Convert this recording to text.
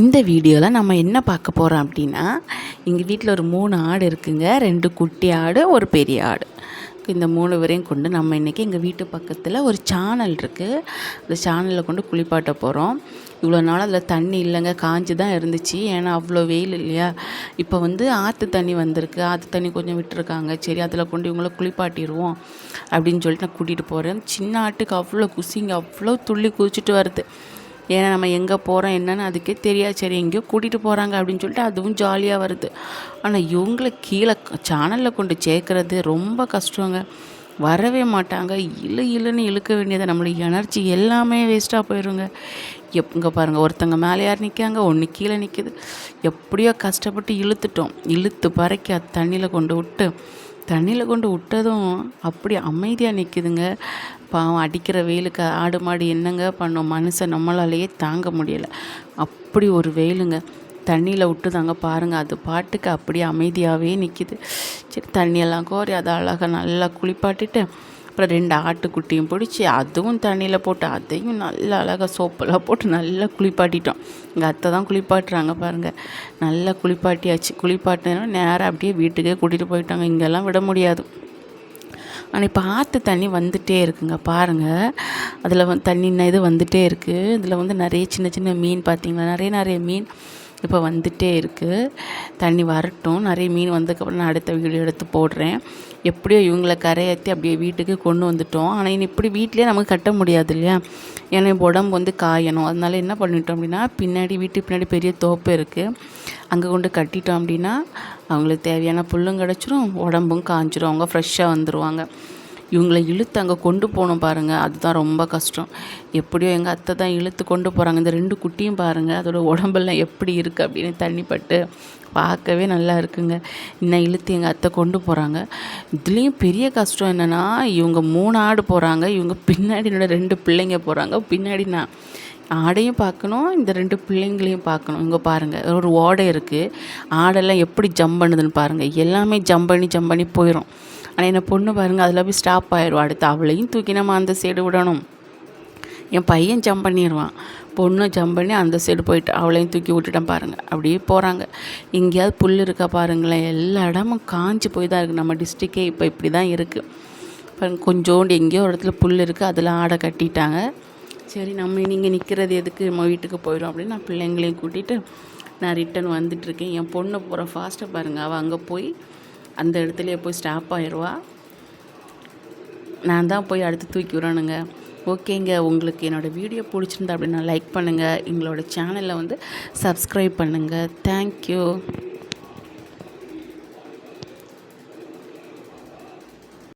இந்த வீடியோவில் நம்ம என்ன பார்க்க போகிறோம் அப்படின்னா எங்கள் வீட்டில் ஒரு மூணு ஆடு இருக்குங்க. ரெண்டு குட்டி ஆடு ஒரு பெரிய ஆடு. இந்த மூணு பேரையும் கொண்டு நம்ம இன்றைக்கி எங்கள் வீட்டு பக்கத்தில் ஒரு சேனல் இருக்குது அந்த சேனலில் கொண்டு குளிப்பாட்ட போகிறோம் இவ்வளோ நாள் அதில் தண்ணி இல்லைங்க. காஞ்சி தான் இருந்துச்சு. ஏன்னா அவ்வளோ வெயில் இல்லையா? இப்போ வந்து ஆற்று தண்ணி வந்திருக்கு. ஆற்று தண்ணி கொஞ்சம் விட்டுருக்காங்க. சரி அதில் கொண்டு இவங்கள குளிப்பாட்டிடுவோம் அப்படின்னு சொல்லிட்டு நான் கூட்டிகிட்டு போகிறேன் சின்ன ஆட்டுக்கு அவ்வளோ குசிங்க. அவ்வளோ துள்ளி குதிச்சுட்டு வருது. ஏன்னா நம்ம எங்கே போகிறோம் என்னன்னு அதுக்கே தெரியாது. சரி எங்கேயோ கூட்டிகிட்டு போகிறாங்க அப்படின்னு சொல்லிட்டு அதுவும் ஜாலியாக வருது. ஆனால் இவங்களை கீழே சேனலில் கொண்டு சேர்க்குறது ரொம்ப கஷ்டங்க. வரவே மாட்டாங்க. இழு இழுன்னு இழுக்க வேண்டியது. நம்மளுடைய எனர்ஜி எல்லாமே வேஸ்ட்டாக போயிடுங்க எங்கே பாருங்கள் ஒருத்தங்க மேலே யார் நிற்காங்க ஒன்று கீழே நிற்கிது எப்படியோ கஷ்டப்பட்டு இழுத்துட்டோம். இழுத்து பறக்கி அது தண்ணியில் கொண்டு விட்டு தண்ணியில் கொண்டு விட்டதும் அப்படி அமைதியாக நிற்கிதுங்க பாவம் அடிக்கிற வெயிலுக்கு ஆடு மாடு என்னங்க பண்ணும்? மனுஷன் நம்மளாலேயே தாங்க முடியலை. அப்படி ஒரு வெயிலுங்க. தண்ணியில் விட்டுதாங்க பாருங்கள் அது பாட்டுக்கு அப்படியே அமைதியாகவே நிற்கிது சரி தண்ணியெல்லாம் கோரி அதை அழகாக நல்லா குளிப்பாட்டிட்டு அப்புறம் ரெண்டு ஆட்டுக்குட்டியும் பிடிச்சி அதுவும் தண்ணியில் போட்டு அதையும் நல்லா அழகாக சோப்பெல்லாம் போட்டு நல்லா குளிப்பாட்டிட்டோம். எங்கள் அத்தை தான் குளிப்பாட்டுறாங்க பாருங்கள் நல்லா குளிப்பாட்டியாச்சு. குளிப்பாட்டினா நேராக அப்படியே வீட்டுக்கே கூட்டிகிட்டு போயிட்டாங்க. இங்கெல்லாம் விட முடியாது. ஆனால் இப்போ ஆற்று தண்ணி வந்துகிட்டே இருக்குங்க பாருங்கள் அதில் வந்து தண்ணி இது வந்துகிட்டே இருக்குது இதில் வந்து நிறைய சின்ன சின்ன மீன் பார்த்திங்களா நிறைய நிறைய மீன். இப்போ வந்துகிட்டே இருக்குது தண்ணி வரட்டும். நிறைய மீன் வந்ததுக்கப்புறம் நான் அடுத்த வீடியோ எடுத்து போடுறேன். எப்படியோ இவங்களை கரையேற்றி அப்படியே வீட்டுக்கு கொண்டு வந்துட்டோம். ஆனால் இனி இப்படி வீட்லேயே நமக்கு கட்ட முடியாது இல்லையா? ஏன்னா உடம்பு வந்து காயணும். அதனால என்ன பண்ணிட்டோம் அப்படின்னா பின்னாடி வீட்டுக்கு பின்னாடி பெரிய தோப்பு இருக்குது அங்கே கொண்டு கட்டிட்டோம் அப்படின்னா அவங்களுக்கு தேவையான புல்லும் கிடச்சிரும் உடம்பும் காஞ்சிரும். அவங்க ஃப்ரெஷ்ஷாக வந்துடுவாங்க இவங்களை இழுத்து அங்கே கொண்டு போகணும் பாருங்கள் அதுதான் ரொம்ப கஷ்டம். எப்படியோ எங்கள் அத்தை தான் இழுத்து கொண்டு போகிறாங்க இந்த ரெண்டு குட்டியும் பாருங்கள் அதோட உடம்பெல்லாம் எப்படி இருக்குது அப்படின்னு தண்ணிப்பட்டு பார்க்கவே நல்லா இருக்குங்க. இன்னும் இழுத்து எங்கள் அத்தை கொண்டு போகிறாங்க இதுலேயும் பெரிய கஷ்டம் என்னென்னா இவங்க மூணு ஆடு போகிறாங்க இவங்க பின்னாடி என்னோட ரெண்டு பிள்ளைங்க போகிறாங்க பின்னாடி நான் ஆடையும் பார்க்கணும் இந்த ரெண்டு பிள்ளைங்களையும் பார்க்கணும். இங்கே பாருங்கள் ஒரு ஓடை இருக்குது ஆடெல்லாம் எப்படி ஜம்ப் பண்ணுதுன்னு பாருங்கள் எல்லாமே ஜம்ப் பண்ணி ஜம்ப் பண்ணி போயிடும் ஆனால் என்ன பொண்ணு பாருங்கள் அதில் போய் ஸ்டாப் ஆயிடும் அடுத்து அவளையும் தூக்கி நம்ம அந்த சைடு விடணும். என் பையன் ஜம்ப் பண்ணிடுவான். பொண்ணு ஜம்ப் பண்ணி அந்த சைடு போயிட்டு அவளையும் தூக்கி விட்டுட்டேன் பாருங்கள் அப்படியே போகிறாங்க எங்கேயாவது புல் இருக்கா பாருங்களேன். எல்லா இடமும் காஞ்சி போய் தான் இருக்குது நம்ம டிஸ்ட்ரிக்கே இப்போ இப்படி தான் இருக்குது பாருங்க கொஞ்சோண்டு எங்கேயோ ஒரு இடத்துல புல் இருக்குது அதில் ஆடை கட்டிட்டாங்க. சரி நம்ம நீங்கள் நிற்கிறது எதுக்கு? நம்ம வீட்டுக்கு போயிடும் அப்படின்னு நான் பிள்ளைங்களையும் கூட்டிகிட்டு நான் ரிட்டன் வந்துட்டுருக்கேன் என் பொண்ணு போகிற ஃபாஸ்ட்டாக பாருங்கள் அவள் அங்கே போய் அந்த இடத்துலையே போய் ஸ்டாப் ஆயிடுவா நான் தான் போய் அடுத்து தூக்கி விடணுங்க. ஓகேங்க உங்களுக்கு என்னோடய வீடியோ பிடிச்சிருந்தா அப்படின்னா லைக் பண்ணுங்கள் எங்களோட சேனலை வந்து சப்ஸ்கிரைப் பண்ணுங்கள் தேங்க்யூ